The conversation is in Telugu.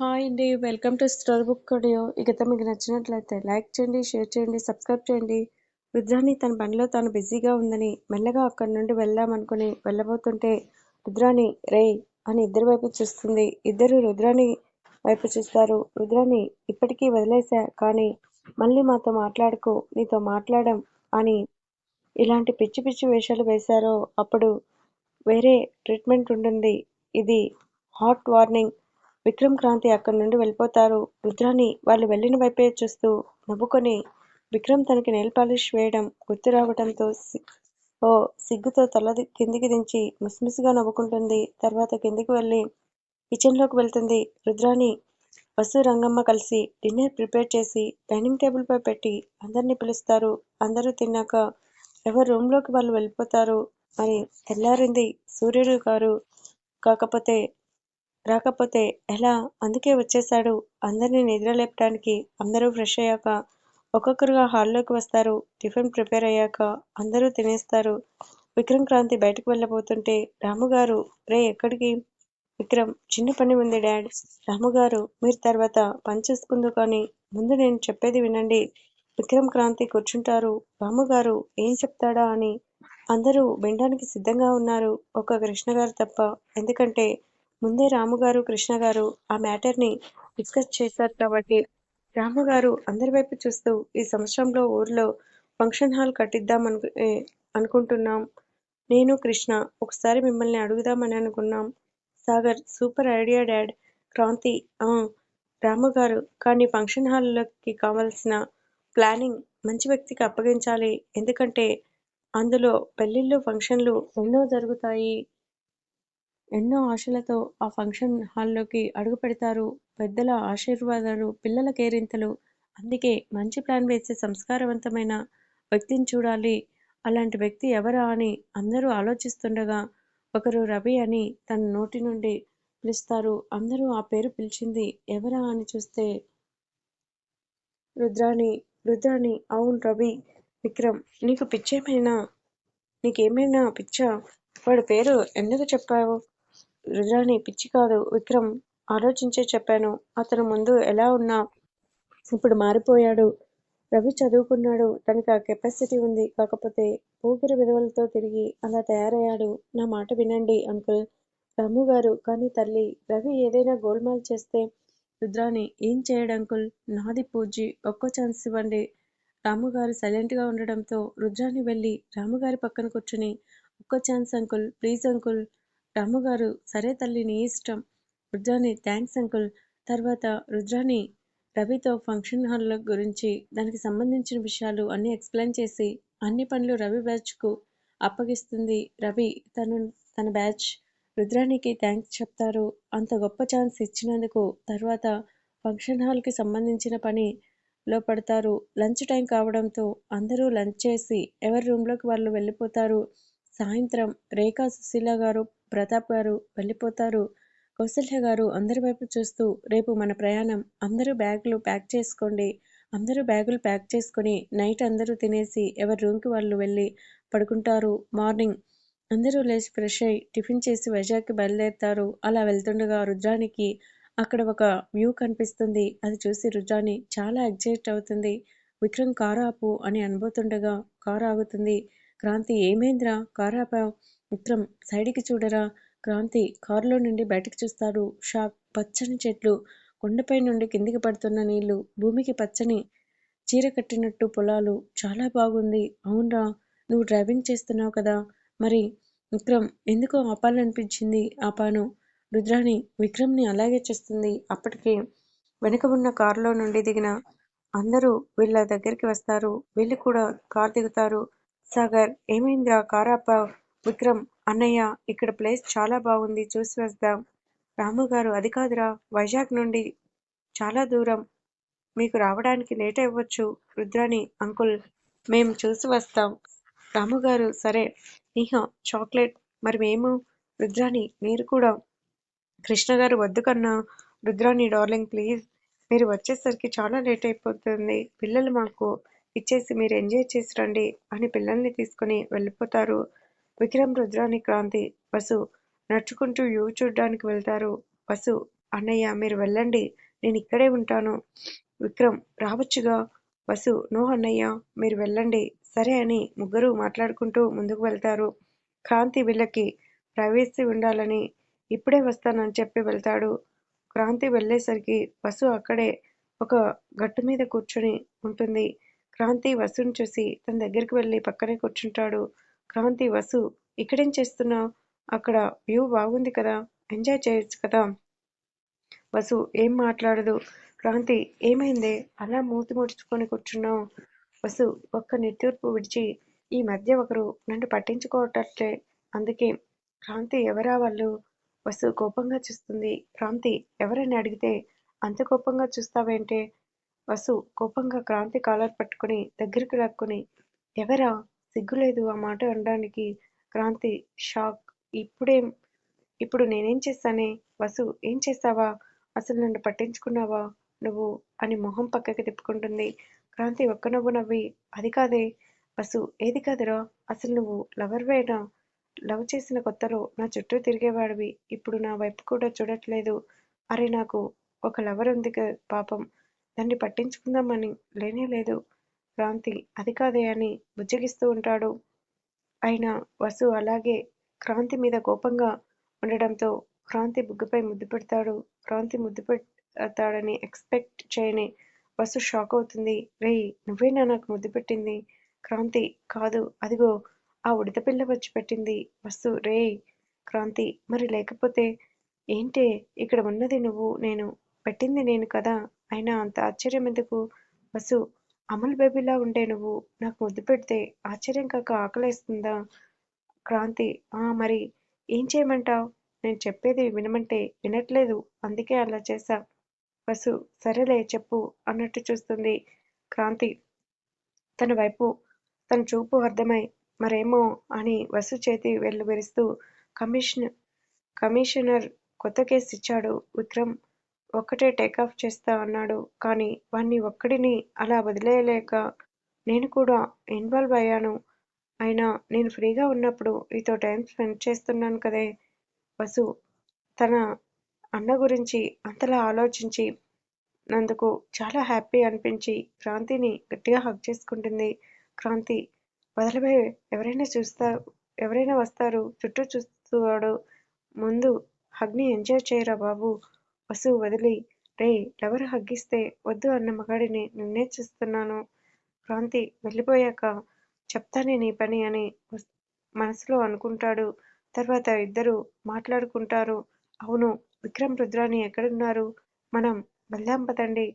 హాయ్ అండి. Welcome to store book audio. ఈ గత మీకు నచ్చినట్లయితే లైక్ చేయండి షేర్ చేయండి సబ్స్క్రైబ్ చేయండి. రుద్రాణి తన పనిలో తాను బిజీగా ఉందని మెల్లగా అక్కడి నుండి వెళ్దామనుకుని వెళ్ళబోతుంటే రుద్రాణి రే అని ఇద్దరి వైపు చూస్తుంది. ఇద్దరు రుద్రాణి వైపు చూస్తారు. రుద్రాణి ఇప్పటికీ వదిలేశా కానీ మళ్ళీ మాతో మాట్లాడుకో నీతో మాట్లాడడం అని ఇలాంటి పిచ్చి పిచ్చి వేషాలు వేశారో అప్పుడు వేరే ట్రీట్మెంట్ ఉంటుంది. ఇది హాట్ వార్నింగ్. విక్రమ్ క్రాంతి అక్కడి నుండి వెళ్ళిపోతారు. రుద్రాని వాళ్ళు వెళ్ళిన వైపే చూస్తూ నవ్వుకొని విక్రమ్ తనకి నెయిల్ పాలిష్ వేయడం గుర్తు రావడంతో ఓ సిగ్గుతో తల కిందికి దించి ముసిముసిగా నవ్వుకుంటుంది. తర్వాత కిందికి వెళ్ళి కిచెన్లోకి వెళ్తుంది. రుద్రాని వసు రంగమ్మ కలిసి డిన్నర్ ప్రిపేర్ చేసి డైనింగ్ టేబుల్ పై పెట్టి అందరినీ పిలుస్తారు. అందరూ తిన్నాక ఎవరి రూమ్లోకి వాళ్ళు వెళ్ళిపోతారు. మరి తెల్లారింది సూర్యుడు గారు. కాకపోతే రాకపోతే ఎలా? అందుకే వచ్చేశాడు. అందరినీ నిద్ర లేపడానికి అందరూ ఫ్రెష్ అయ్యాక ఒక్కొక్కరుగా హాల్లోకి వస్తారు. టిఫిన్ ప్రిపేర్ అయ్యాక అందరూ తినేస్తారు. విక్రమ్ క్రాంతి బయటకు వెళ్ళబోతుంటే రాముగారు రే ఎక్కడికి? విక్రమ్ చిన్న పని ఉంది డాడ్. రాముగారు మీరు తర్వాత పని చూసుకుందు కానీ ముందు నేను చెప్పేది వినండి. విక్రమ్ క్రాంతి కూర్చుంటారు. రాముగారు ఏం చెప్తాడా? అని అందరూ వినడానికి సిద్ధంగా ఉన్నారు. ఒక కృష్ణ గారు తప్ప ఎందుకంటే ముందే రాముగారు కృష్ణ గారు ఆ మ్యాటర్ని డిస్కస్ చేశారు కాబట్టి రాముగారు అందరి వైపు చూస్తూ ఈ సంవత్సరంలో ఊర్లో ఫంక్షన్ హాల్ కట్టిద్దాం అను అనుకుంటున్నాం. నేను కృష్ణ ఒకసారి మిమ్మల్ని అడుగుదామని అనుకున్నాం. Sagar super idea dad Kranti రాముగారు కానీ ఫంక్షన్ హాల్లోకి కావాల్సిన ప్లానింగ్ మంచి వ్యక్తికి అప్పగించాలి. ఎందుకంటే అందులో పెళ్ళిళ్ళు ఫంక్షన్లు ఎన్నో జరుగుతాయి. ఎన్నో ఆశలతో ఆ ఫంక్షన్ హాల్లోకి అడుగు పెడతారు. పెద్దల ఆశీర్వాదాలు పిల్లల కేరింతలు. అందుకే మంచి ప్లాన్ వేసే సంస్కారవంతమైన వ్యక్తిని చూడాలి. అలాంటి వ్యక్తి ఎవరా అని అందరూ ఆలోచిస్తుండగా ఒకరు రవి అని తన నోటి నుండి పిలుస్తారు. అందరూ ఆ పేరు పిలిచింది ఎవరా అని చూస్తే రుద్రాణి రుద్రాణి అవును రవి విక్రమ్ నీకు పిచ్చేమైనా? నీకేమైనా పిచ్చా? వాడి పేరు ఎందుకు చెప్పావు? రుద్రాణి పిచ్చి కాదు. విక్రమ్ ఆలోచించే చెప్పాను. అతను ముందు ఎలా ఉన్నా ఇప్పుడు మారిపోయాడు. రవి చదువుకున్నాడు. తనకి ఆ కెపాసిటీ ఉంది. కాకపోతే పోకిరి విధవలతో తిరిగి అలా తయారయ్యాడు. నా మాట వినండి అంకుల్. రాము గారు కానీ తల్లి రవి ఏదైనా గోల్మాల్ చేస్తే రుద్రాని ఏం చేయడు అంకుల్? నాది పూజీ ఒక్క ఛాన్స్ ఇవ్వండి. రాముగారు సైలెంట్గా ఉండడంతో రుద్రాని వెళ్ళి రాముగారి పక్కన కూర్చుని ఒక్క ఛాన్స్ అంకుల్ ప్లీజ్ అంకుల్. రాముగారు సరే తల్లి నీ ఇష్టం. Rudrani thanks uncle. తర్వాత రుద్రాని రవితో ఫంక్షన్ హాల్ గురించి దానికి సంబంధించిన విషయాలు అన్ని ఎక్స్ప్లెయిన్ చేసి అన్ని పనులు రవి బ్యాచ్కు అప్పగిస్తుంది. రవి తను తన బ్యాచ్ రుద్రానికి థ్యాంక్స్ చెప్తారు. అంత గొప్ప ఛాన్స్ ఇచ్చినందుకు తర్వాత ఫంక్షన్ హాల్కి సంబంధించిన పని లో పడతారు. లంచ్ టైం కావడంతో అందరూ లంచ్ చేసి ఎవరి రూమ్లోకి వాళ్ళు వెళ్ళిపోతారు. సాయంత్రం రేఖా సుశీల గారు ప్రతాప్ గారు వెళ్ళిపోతారు. కౌసల్య గారు అందరి వైపు చూస్తూ రేపు మన ప్రయాణం. అందరూ బ్యాగులు ప్యాక్ చేసుకోండి. అందరూ బ్యాగులు ప్యాక్ చేసుకొని నైట్ అందరూ తినేసి ఎవరి రూమ్కి వాళ్ళు వెళ్ళి పడుకుంటారు. మార్నింగ్ అందరూ లేచి ఫ్రెష్ అయ్యి టిఫిన్ చేసి వైజాగ్కి బయలుదేరుతారు. అలా వెళ్తుండగా రుద్రానికి అక్కడ ఒక వ్యూ కనిపిస్తుంది. అది చూసి రుద్రాని చాలా ఎగ్జైట్ అవుతుంది. విక్రమ్ కారు ఆపు అని అనబోతుండగా కారు ఆగుతుంది. క్రాంతి ఏమైందిరా? కారు విక్రమ్ సైడ్కి చూడరా? క్రాంతి కారులో నుండి బయటకు చూస్తాడు. షాక్ పచ్చని చెట్లు. కొండపై నుండి కిందికి పడుతున్న నీళ్ళు. భూమికి పచ్చని చీర కట్టినట్టు పొలాలు. చాలా బాగుంది. అవునరా. నువ్వు డ్రైవింగ్ చేస్తున్నావు కదా. మరి విక్రమ్ ఎందుకో ఆపాలనిపించింది? ఆపాను. రుద్రాణి విక్రమ్ని అలాగే చూస్తుంది. అప్పటికే వెనుక ఉన్న కారులో నుండి దిగిన అందరూ వీళ్ళ దగ్గరికి వస్తారు. వీళ్ళు కూడా కారు దిగుతారు. సాగర్ ఏమైందిరా? కార్ విక్రమ్ అన్నయ్య ఇక్కడ ప్లేస్ చాలా బాగుంది చూసి వద్దాం రాము గారు అది కాదురా వైజాగ్ నుండి చాలా దూరం. మీకు రావడానికి లేట్ అవ్వచ్చు రుద్రాణి అంకుల్ మేం చూసి వస్తాం. రాముగారు సరే. ఇహ చాక్లెట్ మరి మేము రుద్రాని మీరు కూడా. కృష్ణ గారు వద్దు కన్నా. Rudrani darling please. మీరు వచ్చేసరికి చాలా లేట్ అయిపోతుంది. పిల్లలు మాకు ఇచ్చేసి మీరు ఎంజాయ్ చేసి రండి అని పిల్లల్ని తీసుకుని వెళ్ళిపోతారు. విక్రమ్ రుద్రాని క్రాంతి వసు నడుచుకుంటూ వ్యూ చూడ్డానికి వెళ్తారు. వసు అన్నయ్య మీరు వెళ్ళండి నేను ఇక్కడే ఉంటాను. విక్రమ్ రావచ్చుగా. వసు నో అన్నయ్య మీరు వెళ్ళండి సరే అని ముగ్గురు మాట్లాడుకుంటూ ముందుకు వెళ్తారు. క్రాంతి వీళ్ళకి ప్రైవేసీ ఉండాలని ఇప్పుడే వస్తానని చెప్పి వెళ్తాడు. క్రాంతి వెళ్ళేసరికి వసు అక్కడే ఒక గట్టు మీద కూర్చొని ఉంటుంది. క్రాంతి వసుని చూసి తన దగ్గరికి వెళ్ళి పక్కనే కూర్చుంటాడు. క్రాంతి వసు ఇక్కడేం చేస్తున్నావు? అక్కడ వ్యూ బాగుంది కదా ఎంజాయ్ చేయొచ్చు కదా. వసు ఏం మాట్లాడదు. క్రాంతి ఏమైంది? అలా మూతి ముడుచుకొని కూర్చున్నావు. వసు ఒక్క నిట్టూర్పు విడిచి ఈ మధ్య ఒకరు నన్ను పట్టించుకోవటట్లే అందుకే క్రాంతి ఎవరా వాళ్ళు? వసు కోపంగా చూస్తుంది. క్రాంతి ఎవరని అడిగితే అంత కోపంగా చూస్తావేంటే? వసు కోపంగా క్రాంతి కాలర్ పట్టుకుని దగ్గరికి లాక్కుని ఎవరా? సిగ్గులేదు ఆ మాట అనడానికి. క్రాంతి షాక్. ఇప్పుడేం? ఇప్పుడు నేనేం చేస్తానే? వసు ఏం చేస్తావా? అసలు నన్ను పట్టించుకున్నావా? నువ్వు? అని మొహం పక్కకి తిప్పుకుంటుంది. క్రాంతి ఒక్క నవ్వు నవ్వి అది కాదే. వసు ఏది కాదురా? అసలు నువ్వు లవర్వేనా? లవ్ చేసిన కొత్తలో నా చుట్టూ తిరిగేవాడివి. ఇప్పుడు నా వైపు కూడా చూడట్లేదు. అరే నాకు ఒక లవర్ ఉంది కదా పాపం. దాన్ని పట్టించుకుందామని లేనే లేదు. క్రాంతి అది కాదే అని బుజ్జగిస్తూ ఉంటాడు. అయినా వసు అలాగే క్రాంతి మీద కోపంగా ఉండడంతో క్రాంతి బుగ్గపై ముద్దు పెడతాడు. క్రాంతి ముద్దు పెడతాడని ఎక్స్పెక్ట్ చేయని వసు షాక్ అవుతుంది. రేయ్ నువ్వేనా నాకు ముద్దు పెట్టింది? క్రాంతి కాదు అదిగో ఆ ఉడతపిల్ల వచ్చి పెట్టింది. వసు రేయ్ క్రాంతి మరి లేకపోతే ఏంటే? ఇక్కడ ఉన్నది నువ్వు నేను పెట్టింది నేను కదా. అయినా అంత ఆశ్చర్యం ఎందుకు? వసు అమల్ బేబీలా ఉండే నువ్వు నాకు ముద్దు పెడితే ఆశ్చర్యం కాక ఆకలేస్తుందా? క్రాంతి ఆ మరి ఏం చేయమంటావు? నేను చెప్పేది వినమంటే వినట్లేదు అందుకే అలా చేశా. వసు సరేలే చెప్పు అన్నట్టు చూస్తుంది క్రాంతి. తన వైపు తన చూపు అర్థమై మరేమో అని వసు చేతి వెళ్ళు విరుస్తూ కమిషన్ కమిషనర్ కొత్త కేసు ఇచ్చాడు విక్రమ్. ఒక్కటే టేకాఫ్ చేస్తా అన్నాడు. కానీ వాణ్ణి ఒక్కడిని అలా వదిలేయలేక నేను కూడా ఇన్వాల్వ్ అయ్యాను. అయినా నేను ఫ్రీగా ఉన్నప్పుడు నీతో టైం స్పెండ్ చేస్తున్నాను కదే. వసు తన అన్న గురించి అంతలా ఆలోచించి నందుకు చాలా హ్యాపీ అనిపించి క్రాంతిని గట్టిగా హగ్ చేసుకుంటుంది. క్రాంతి వదలవే ఎవరైనా చూస్తా ఎవరైనా వస్తారు చుట్టూ చూస్తున్నాడు ముందు హగ్ని ఎంజాయ్ చేయరా బాబు? వసు వదిలి రే ఎవరు హగ్గిస్తే వద్దు అన్న మగాడిని నిన్నే చూస్తున్నాను క్రాంతి వెళ్ళిపోయాక చెప్తానే నీ పని అని మనసులో అనుకుంటాడు. తర్వాత ఇద్దరు మాట్లాడుకుంటారు. అవును విక్రమ్ రుద్రాని ఎక్కడున్నారు? మనం వెళ్దాం పదండి.